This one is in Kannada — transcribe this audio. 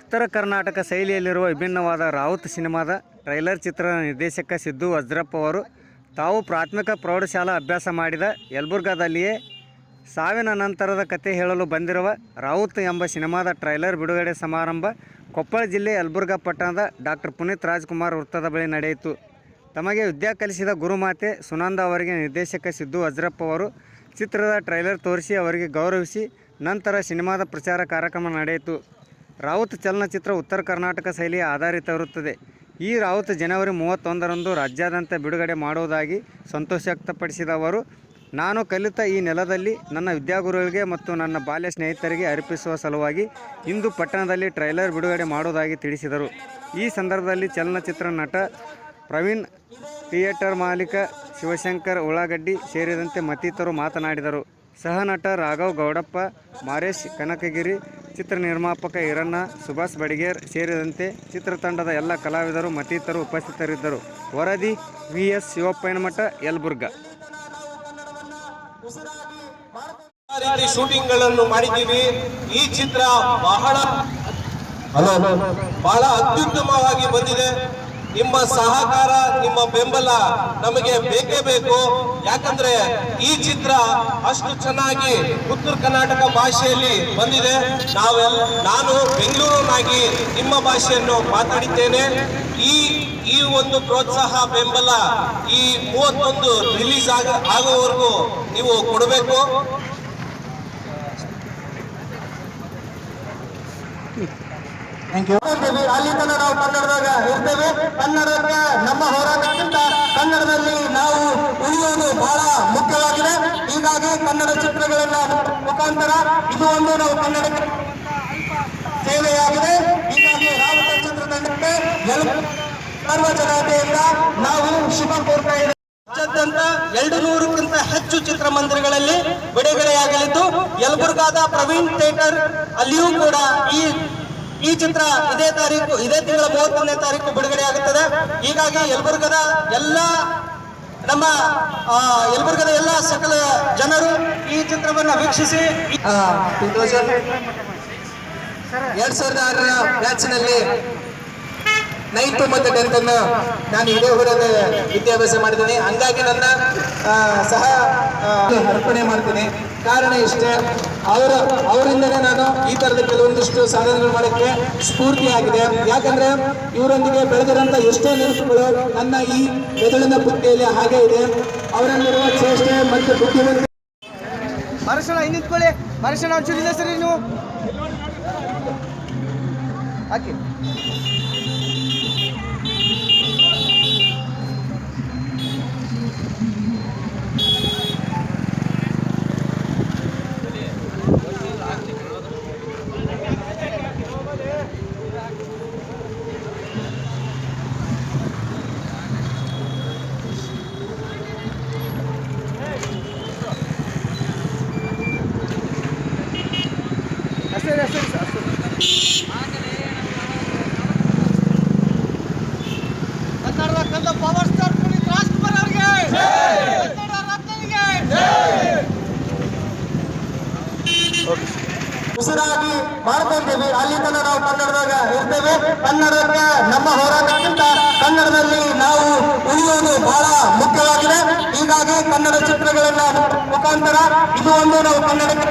ಉತ್ತರ ಕರ್ನಾಟಕ ಶೈಲಿಯಲ್ಲಿರುವ ವಿಭಿನ್ನವಾದ ರಾವುತ್ ಸಿನಿಮಾದ ಟ್ರೈಲರ್ ಚಿತ್ರದ ನಿರ್ದೇಶಕ ಸಿದ್ದು ವಜ್ರಪ್ಪ ಅವರು ತಾವು ಪ್ರಾಥಮಿಕ ಪ್ರೌಢಶಾಲಾ ಅಭ್ಯಾಸ ಮಾಡಿದ ಯಲಬುರ್ಗಾದಲ್ಲಿಯೇ ಸಾವಿನ ನಂತರದ ಕತೆ ಹೇಳಲು ಬಂದಿರುವ ರಾವುತ್ ಎಂಬ ಸಿನಿಮಾದ ಟ್ರೈಲರ್ ಬಿಡುಗಡೆ ಸಮಾರಂಭ ಕೊಪ್ಪಳ ಜಿಲ್ಲೆ ಯಲಬುರ್ಗಾ ಪಟ್ಟಣದ ಡಾಕ್ಟರ್ ಪುನೀತ್ ರಾಜ್ಕುಮಾರ್ ವೃತ್ತದ ಬಳಿ ನಡೆಯಿತು. ತಮಗೆ ವಿದ್ಯಾ ಕಲಿಸಿದ ಗುರುಮಾತೆ ಸುನಂದ ಅವರಿಗೆ ನಿರ್ದೇಶಕ ಸಿದ್ದು ವಜ್ರಪ್ಪ ಅವರು ಚಿತ್ರದ ಟ್ರೈಲರ್ ತೋರಿಸಿ ಅವರಿಗೆ ಗೌರವಿಸಿ ನಂತರ ಸಿನಿಮಾದ ಪ್ರಚಾರ ಕಾರ್ಯಕ್ರಮ ನಡೆಯಿತು. ರಾವುತ್ ಚಲನಚಿತ್ರ ಉತ್ತರ ಕರ್ನಾಟಕ ಶೈಲಿಯ ಆಧಾರಿತವಿರುತ್ತದೆ ಈ ರಾವುತ್ ಜನವರಿ ಮೂವತ್ತೊಂದರಂದು ರಾಜ್ಯಾದ್ಯಂತ ಬಿಡುಗಡೆ ಮಾಡುವುದಾಗಿ ಸಂತೋಷ ವ್ಯಕ್ತಪಡಿಸಿದ ಅವರು, ನಾನು ಕಲಿತ ಈ ನೆಲದಲ್ಲಿ ನನ್ನ ವಿದ್ಯಾಗುರುಗಳಿಗೆ ಮತ್ತು ನನ್ನ ಬಾಲ್ಯ ಸ್ನೇಹಿತರಿಗೆ ಅರ್ಪಿಸುವ ಸಲುವಾಗಿ ಇಂದು ಪಟ್ಟಣದಲ್ಲಿ ಟ್ರೈಲರ್ ಬಿಡುಗಡೆ ಮಾಡುವುದಾಗಿ ತಿಳಿಸಿದರು. ಈ ಸಂದರ್ಭದಲ್ಲಿ ಚಲನಚಿತ್ರ ನಟ ಪ್ರವೀಣ್, ಥಿಯೇಟರ್ ಮಾಲೀಕ ಶಿವಶಂಕರ್, ಉಳ್ಳಾಗಡ್ಡಿ ಸೇರಿದಂತೆ ಮತ್ತಿತರರು ಮಾತನಾಡಿದರು. ಸಹ ನಟ ರಾಘವ್ ಗೌಡಪ್ಪ ಮಾರೇಶ್ ಕನಕಗಿರಿ ಚಿತ್ರ ನಿರ್ಮಾಪಕ ಇರಣ್ಣ ಸುಭಾಷ್ ಬಡಿಗೇರ್ ಸೇರಿದಂತೆ ಚಿತ್ರತಂಡದ ಎಲ್ಲ ಕಲಾವಿದರು ಮತ್ತಿತರರು ಉಪಸ್ಥಿತರಿದ್ದರು. ವರದಿ ವಿ ಎಸ್ ಶಿವಪ್ಪಯ್ಯನಮಠ ಯಲಬುರ್ಗ. ರೀತಿ ಶೂಟಿಂಗ್ಗಳನ್ನು ಮಾಡಿದ್ದೀವಿ. ಈ ಚಿತ್ರ ಬಹಳ ಬಹಳ ಅತ್ಯುತ್ತಮವಾಗಿ ಬಂದಿದೆ. ನಿಮ್ಮ ಸಹಕಾರ, ನಿಮ್ಮ ಬೆಂಬಲ ನಮಗೆ ಬೇಕೇ ಬೇಕು. ಯಾಕಂದ್ರೆ ಈ ಚಿತ್ರ ಅಷ್ಟು ಚೆನ್ನಾಗಿ ಉತ್ತರ ಕರ್ನಾಟಕ ಭಾಷೆಯಲ್ಲಿ ಬಂದಿದೆ. ನಾವೆಲ್ಲ ನಾನು ಬೆಂಗಳೂರಿನಾಗಿ ನಿಮ್ಮ ಭಾಷೆಯನ್ನು ಮಾತಾಡಿದ್ದೇನೆ. ಈ ಈ ಒಂದು ಪ್ರೋತ್ಸಾಹ, ಬೆಂಬಲ ಈ ಮೂವತ್ತೊಂದು ರಿಲೀಸ್ ಆಗ, ಆಗೋವರೆಗೂ ನೀವು ಕೊಡಬೇಕು. ಇರ್ತೇವೆ ಅಲ್ಲಿ ತನಕ ನಾವು ಕನ್ನಡದಾಗ ಇರ್ತೇವೆ. ಕನ್ನಡಕ್ಕೆ ನಮ್ಮ ಹೋರಾಟಕ್ಕಿಂತ ಕನ್ನಡದಲ್ಲಿ ನಾವು ಉಳಿಯುವುದು ಬಹಳ ಮುಖ್ಯವಾಗಿದೆ. ಹೀಗಾಗಿ ಕನ್ನಡ ಚಿತ್ರಗಳನ್ನ ಮುಖಾಂತರ ಇದು ಒಂದು ನಾವು ಕನ್ನಡಕ್ಕೆ ಸೇವೆಯಾಗಿದೆ. ಹೀಗಾಗಿ ರಾಮಕ ಚಿತ್ರತಂಡಕ್ಕೆ ಸರ್ವ ಜನತೆಯಿಂದ ನಾವು ಶುಭ ಕೋರ್ತಾ ಇದ್ದೇವೆ. ರಾಜ್ಯಾದ್ಯಂತ ಎರಡು ನೂರಕ್ಕಿಂತ ಹೆಚ್ಚು ಚಿತ್ರಮಂದಿರಗಳಲ್ಲಿ ಬಿಡುಗಡೆಯಾಗಲಿದ್ದು, ಯಲಬುರ್ಗಾದ ಪ್ರವೀಣ್ ಥಿಯೇಟರ್ ಅಲ್ಲಿಯೂ ಕೂಡ ಈ ಈ ಚಿತ್ರ ಇದೇ ತಾರೀಕು, ಇದೇ ತಿಂಗಳ ಮೂವತ್ತೊಂದನೇ ತಾರೀಕು ಬಿಡುಗಡೆ ಆಗುತ್ತದೆ. ಹೀಗಾಗಿ ಯಲಬುರ್ಗದ ಎಲ್ಲ ನಮ್ಮ ಯಲಬುರ್ಗದ ಎಲ್ಲ ಸಕಲ ಜನರು ಈ ಚಿತ್ರವನ್ನು ವೀಕ್ಷಿಸಿ. ಎರಡ್ ಸಾವಿರದ ಆರರ ಬ್ಯಾಚ್ನಲ್ಲಿ ನೈನ್ತ್ ಮತ್ತು ಟೆಂತ್ ಅನ್ನು ನಾನು ಇದೇ ಊರಲ್ಲಿ ವಿದ್ಯಾಭ್ಯಾಸ ಮಾಡಿದ್ದೀನಿ. ಹಂಗಾಗಿ ನನ್ನ ಸಹ ಅರ್ಪಣೆ ಮಾಡ್ತೀನಿ. ಕಾರಣ ಇಷ್ಟೇ, ಅವರ ಅವರಿಂದನೇ ನಾನು ಈ ಥರದ ಕೆಲವೊಂದಿಷ್ಟು ಸಾಧನೆಗಳು ಮಾಡೋಕ್ಕೆ ಸ್ಫೂರ್ತಿಯಾಗಿದೆ ಯಾಕಂದರೆ ಇವರೊಂದಿಗೆ ಬೆಳೆದಿರೋಂಥ ಎಷ್ಟೋ ನೆನಪುಗಳು ನನ್ನ ಈ ಮೆದುಳಿನ ಬುದ್ಧಿಯಲ್ಲಿ ಹಾಗೆ ಇದೆ. ಅವರಲ್ಲಿರುವ ಚೇಷ್ಟೆ ಮತ್ತು ಬುದ್ಧಿವಂತ ಮರಸಣ ನಿಂತ್ಕೊಳ್ಳಿ. ಮರಸಣ ಒಂಚೂರಿದೆ ಸರಿ ನೀವು. ಹಾಕಿ ಅಷ್ಟೇ ರೀ, ಅಷ್ಟೇ ರೀ, ಅಷ್ಟೇ ಕನ್ನಡದ ಕಂದ ಪವರ್ ಸ್ಟಾರ್ ಪುನೀತ್ ರಾಜ್ಕುಮಾರ್ ಅವರಿಗೆ ಕನ್ನಡ ರತ್ನನಿಗೆ ಉಸಿರಾಗಿ ಮಾಡ್ಕೊಂತೀವಿ ಅಲ್ಲಿ ತನಕ ನಾವು ಕನ್ನಡದಾಗ ಇರ್ತೇವೆ. ಕನ್ನಡಕ್ಕೆ ನಮ್ಮ ಹೋರಾಟಕ್ಕಿಂತ ಕನ್ನಡದಲ್ಲಿ ನಾವು ಉಳಿಯುವುದು ಬಹಳ ಮುಖ್ಯವಾಗಿದೆ. ಹೀಗಾಗಿ ಕನ್ನಡ ಚಿತ್ರಗಳನ್ನ ಮುಖಾಂತರ ಇದು ಒಂದು ನಾವು ಕನ್ನಡಕ್ಕೆ